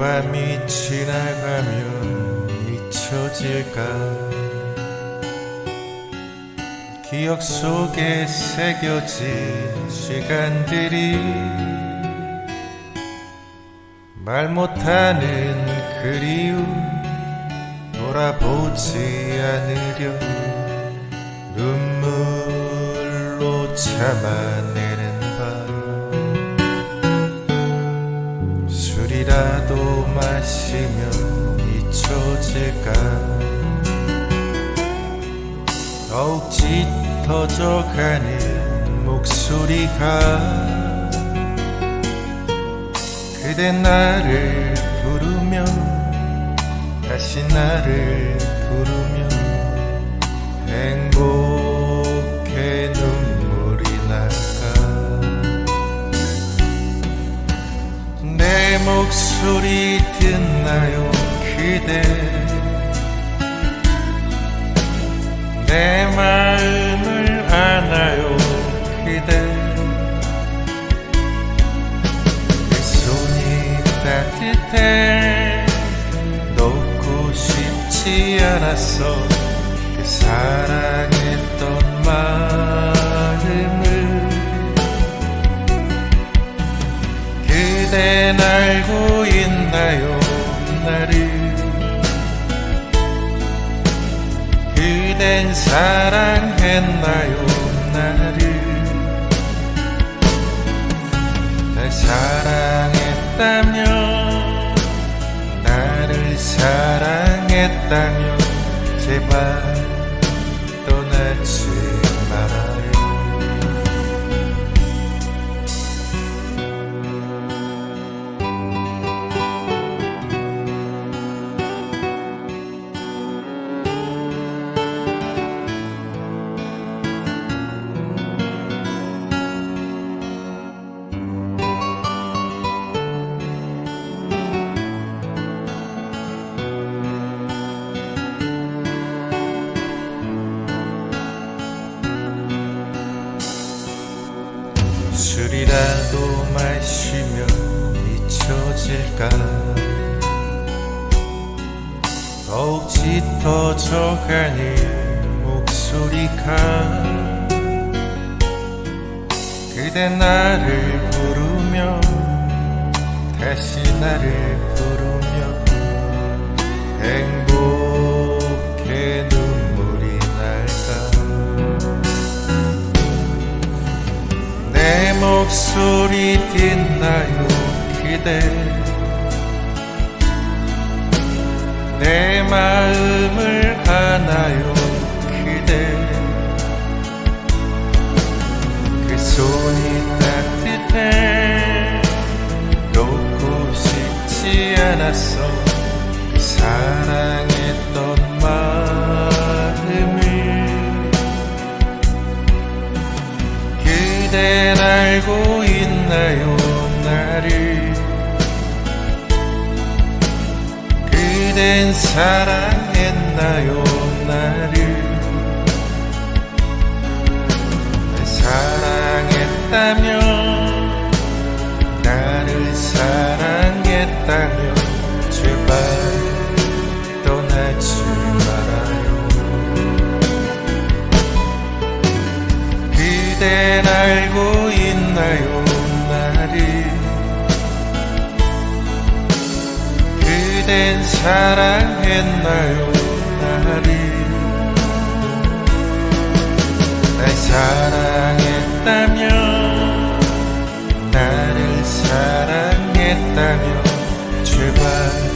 밤이 지나가면 잊혀질까? 기억 속에 새겨진 시간들이 말 못하는 그리움 돌아보지 않으려 눈물로 참아내 술이라도 마시면 잊혀질까? 더욱 짙어져가는 목소리가 그대 나를 부르며 다시 나를 부르며 행복 목소리 듣나요 그대? 내 마음을 아나요 그대? 내 손이 따뜻해 놓고 싶지 않았어 그 사랑 사랑했나요 나를? 날 사랑했다며 나를 사랑했다며 제발 술이라도 마시면 잊혀질까? 더욱 짙어져가는 목소리가 그대 나를 부르며 다시 나를 부르며 행복 목소리 듣나요 그대. 내 마음을 아나요 그대. 그 손이 따뜻해. 놓고 싶지 않았어 그 사랑했던 마음을 그댄 알고 있나요 나를? 그댄 사랑했나요 나를? 날 사랑했다며 그댄 사랑했나요 나를 날 사랑했다며 나를 사랑했다며 제발